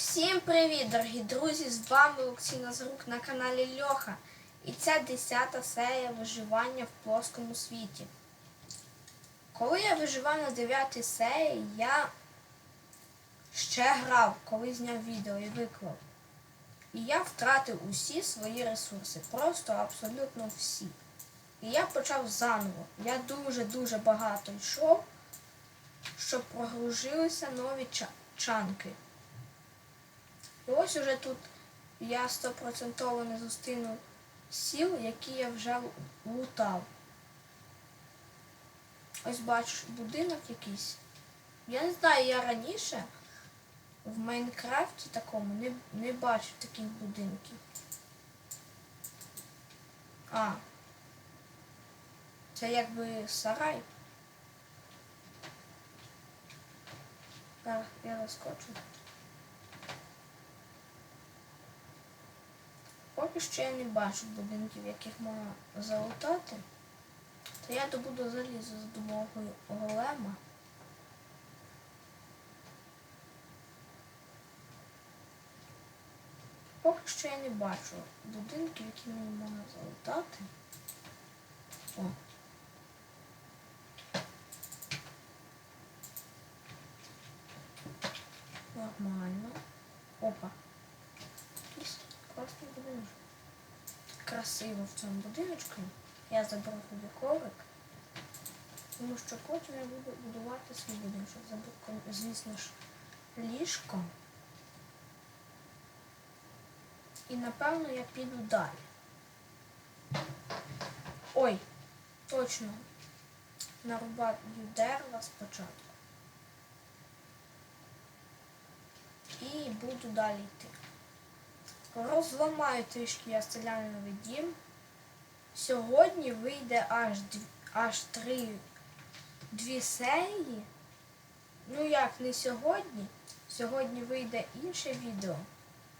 Всім привіт, дорогі друзі! З вами Олексій Назарук на каналі Льоха. І це 10 серія виживання в плоскому світі. Коли я виживав на 9 серії, я ще грав, коли зняв відео і виклав. І я втратив усі свої ресурси. Просто абсолютно всі. І я почав заново. Я дуже-дуже багато йшов, щоб прогружилися нові чанки. І ось уже тут я стопроцентово не зустріну сіл, які я вже лу- лутав. Ось бачиш будинок якийсь. Я не знаю, я раніше в Майнкрафті такому не, не бачив таких будинків. А. Це якби сарай. Так, я розкочу. Поки що я не бачу будинків, яких можна залутати, то я добуду залізо за допомогою голема. Поки що я не бачу будинків, які мені можна залутати. О. Нормально. Опа. Якийсь класний будинок. Красиво в цьому будиночку. Я заберу собі коврик. Тому що потім я буду будувати свій будиночок. Забув, звісно ж, ліжко. І напевно я піду далі. Ой, точно. Нарубаю дерева спочатку. І буду далі йти. Розламаю трішки я селяниновий дім. Сьогодні вийде аж аж три дві серії. Ну як не сьогодні. Сьогодні вийде інше відео.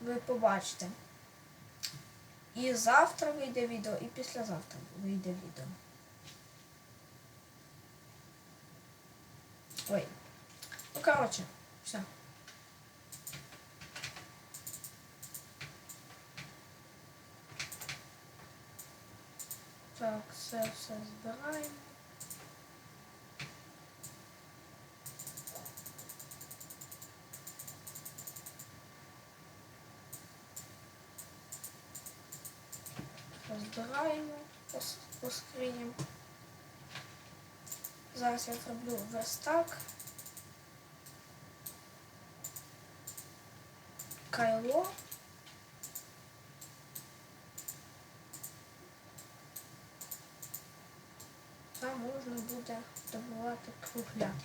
Ви побачите. І завтра вийде відео, і післязавтра вийде відео. Ой. Ну коротше, все. Так, все все збираємо. Розбираємо по, по скриням. Зараз я зроблю верстак. Кайло. Там можна буде добувати кругляк.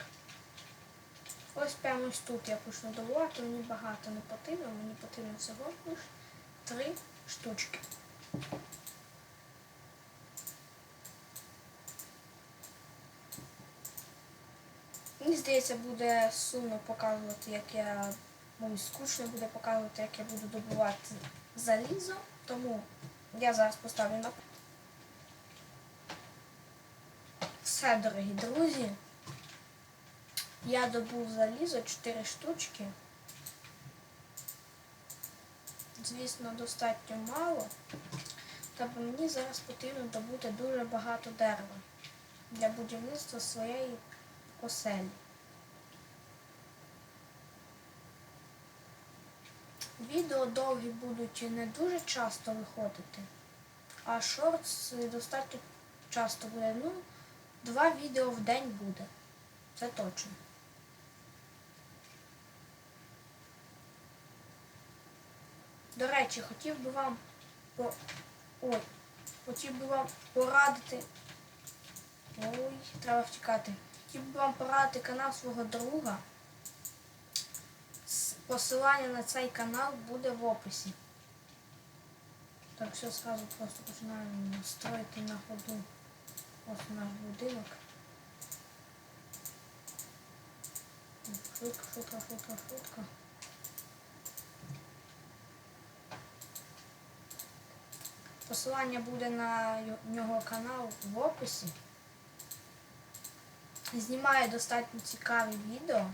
Ось прямо ось тут я почну добувати, мені багато не потрібно, мені потрібно всього лише три штучки. Мені здається, буде сумно показувати, як я ну, і скучно буде показувати, як я буду добувати залізо. Тому я зараз поставлю на все, дорогі друзі. Я добув залізо 4 штучки. Звісно, достатньо мало. Тобто мені зараз потрібно добути дуже багато дерева для будівництва своєї оселі. Відео довгі будуть не дуже часто виходити, а шортс достатньо часто буде. Ну, два відео в день буде. Це точно. До речі, хотів би вам по... Ой, хотів би вам порадити. Ой, треба втікати. Хотів би вам порадити канал свого друга. Посилання на цей канал буде в описі. Так, все сразу просто починаємо строїти на ходу. Ось наш будинок. Швидко, швидко, швидко, швидко. Посилання буде на нього канал в описі. Знімає достатньо цікаві відео.